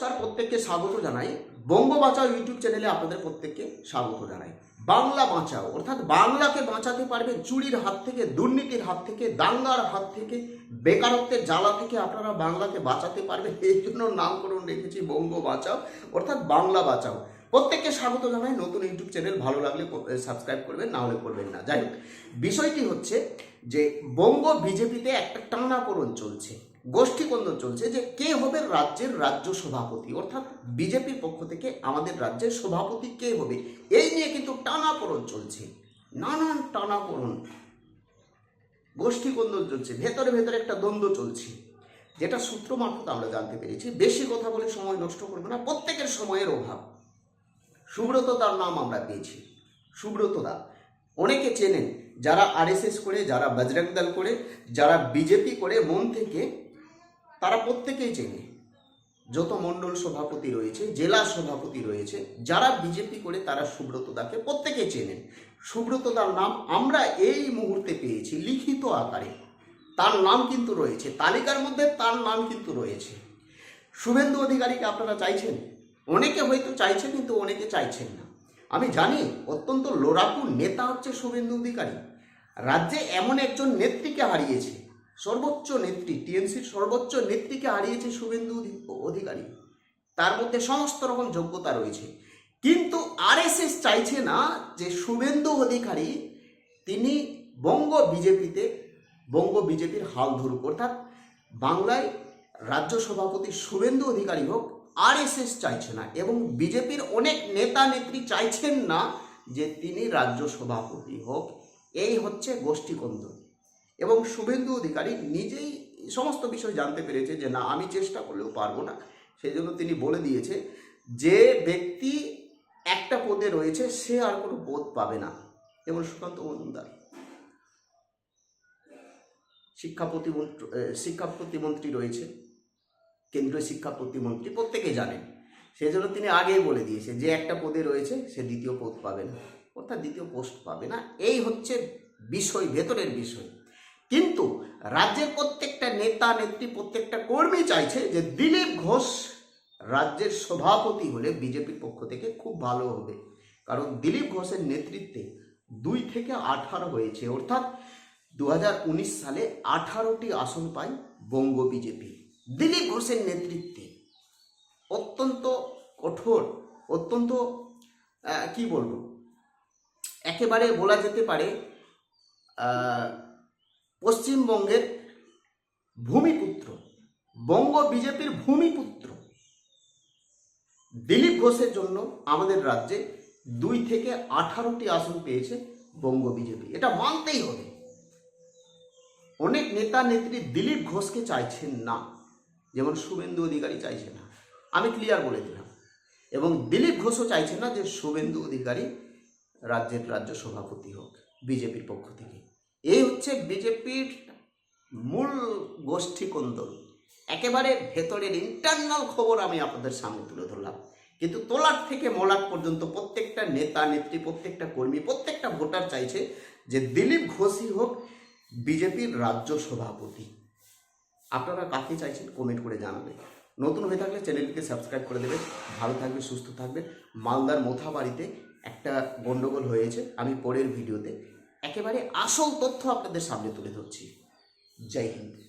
তার প্রত্যেককে স্বাগত জানাই। বঙ্গ বাঁচাও ইউটিউব চ্যানেলে আপনাদের প্রত্যেককে স্বাগত জানাই। বাংলা বাঁচাও, অর্থাৎ বাংলাকে বাঁচাতে পারবে চুরির হাত থেকে, দুর্নীতির হাত থেকে, দাঙ্গার হাত থেকে, বেকারত্বের জ্বালা থেকে আপনারা বাংলাকে বাঁচাতে পারবেন এই জন্য নামকরণ রেখেছি বঙ্গ বাঁচাও অর্থাৎ বাংলা বাঁচাও। প্রত্যেককে স্বাগত জানাই। নতুন ইউটিউব চ্যানেল ভালো লাগলে সাবস্ক্রাইব করবেন, না হলে করবেন না। যাই হোক, বিষয়টি হচ্ছে যে বঙ্গ বিজেপিতে একটা টানাপোড়ন চলছে। গোষ্ঠীকন্দন চলছে যে কে হবে রাজ্যের রাজ্য সভাপতি? অর্থাৎ বিজেপির পক্ষ থেকে আমাদের রাজ্যের সভাপতি কে হবে? এই নিয়ে কিন্তু টানাপোড়ন চলছে। নানান টানাপোড়ন। গোষ্ঠীকন্দন চলছে। ভেতরে ভেতরে একটা দ্বন্দ্ব চলছে। যেটা সূত্র মারফত আমরা জানতে পেরেছি। বেশি কথা বলে সময় নষ্ট করবে না। প্রত্যেকের সময়ের অভাব। সুব্রত তার নাম আমরা পেয়েছি। সুব্রত দা। অনেকে চেনেন, যারা আরএসএস করে, যারা বজরং দল করে, যারা বিজেপি করে, মন থেকে তারা প্রত্যেকেই চেনে। যত মণ্ডল সভাপতি রয়েছে, জেলা সভাপতি রয়েছে, যারা বিজেপি করে তারা সুব্রত দাকে প্রত্যেকেই চেনেন। সুব্রত দার নাম আমরা এই মুহূর্তে পেয়েছি লিখিত আকারে। তার নাম কিন্তু রয়েছে, তালিকার মধ্যে তার নাম কিন্তু রয়েছে। শুভেন্দু অধিকারীকে আপনারা চাইছেন? অনেকে হয়তো চাইছেন, কিন্তু অনেকে চাইছেন না। আমি জানি, অত্যন্ত লোড়াকু নেতা হচ্ছে শুভেন্দু অধিকারী। রাজ্যে এমন একজন নেত্রীকে হারিয়েছে সর্বোচ্চ নেত্রী, টিএমসির সর্বোচ্চ নেত্রীকে হারিয়েছে শুভেন্দু অধিকারী। তার মধ্যে সমস্ত রকম যোগ্যতা রয়েছে। কিন্তু আরএসএস চাইছে না যে শুভেন্দু অধিকারী তিনি বঙ্গ বিজেপিতে, বঙ্গ বিজেপির হাল ধরুক। অর্থাৎ বাংলায় রাজ্য সভাপতি শুভেন্দু অধিকারী হোক, আরএসএস চাইছে না এবং বিজেপির অনেক নেতা নেত্রী চাইছেন না যে তিনি রাজ্য সভাপতি হোক। এই হচ্ছে গোষ্ঠীকন্দন। এবং শুভেন্দু অধিকারী নিজেই সমস্ত বিষয় জানতে পেরেছে যে না, আমি চেষ্টা করলেও পারব না। সেই জন্য তিনি বলে দিয়েছে যে ব্যক্তি একটা পদে রয়েছে, সে আর কোনো পদ পাবে না। যেমন সুকান্ত মজুমদার? শিক্ষা প্রতিমন্ত্রী শিক্ষা প্রতিমন্ত্রী রয়েছে, কেন্দ্রীয় শিক্ষা প্রতিমন্ত্রী প্রত্যেকে জানেন। সেই জন্য তিনি আগেই বলে দিয়েছে যে একটা পদে রয়েছে, সে দ্বিতীয় পদ পাবে না, অর্থাৎ দ্বিতীয় পোস্ট পাবে না। এই হচ্ছে বিষয়, ভেতরের বিষয়। কিন্তু রাজ্যের প্রত্যেকটা নেতা, নেত্রী, প্রত্যেকটা কর্মী চাইছে যে দিলীপ ঘোষ রাজ্যের সভাপতি হলে বিজেপির পক্ষ থেকে খুব ভালো হবে। কারণ দিলীপ ঘোষের নেতৃত্বে দুই থেকে আঠারো হয়েছে। অর্থাৎ দু হাজার উনিশ সালে আঠারোটি আসন পায় বঙ্গ বিজেপি। দিলীপ ঘোষের নেতৃত্বে অত্যন্ত কঠোর, অত্যন্ত কি বলব? একেবারে বলা যেতে পারে পশ্চিমবঙ্গের ভূমিপুত্র, বঙ্গ বিজেপির ভূমিপুত্র। দিলীপ ঘোষের জন্য আমাদের রাজ্যে দুই থেকে আঠারোটি আসন পেয়েছে বঙ্গ বিজেপি। এটা মানতেই হবে। অনেক নেতা নেত্রী দিলীপ ঘোষকে চাইছেন না। যেমন শুভেন্দু অধিকারী চাইছে না। আমি ক্লিয়ার বলে দিলাম। এবং দিলীপ ঘোষও চাইছে না যে শুভেন্দু অধিকারী রাজ্যের রাজ্য সভাপতি হোক, বিজেপির পক্ষ থেকে। হচ্ছে বিজেপির মূল গোষ্ঠী কোন্দল। একেবারে ভেতরের ইন্টারনাল খবর আমি আপনাদের সামনে তুলে ধরলাম। কিন্তু তোলার থেকে মলাট পর্যন্ত প্রত্যেকটা নেতা, নেত্রী, প্রত্যেকটা কর্মী, প্রত্যেকটা ভোটার চাইছে যে দিলীপ ঘোষই হোক বিজেপির রাজ্য সভাপতি। আপনারা কাকে চাইছেন কমেন্ট করে জানাবেন নতুন হয়ে থাকলে চ্যানেলটিকে সাবস্ক্রাইব করে দেবেন। ভালো থাকবে সুস্থ থাকবে মালদার মোথাবাড়িতে একটা গণ্ডগোল হয়েছে। আমি পরের ভিডিওতে একেবারে আসল তথ্য আপনাদের সামনে তুলে ধরছি। জয় হিন্দ।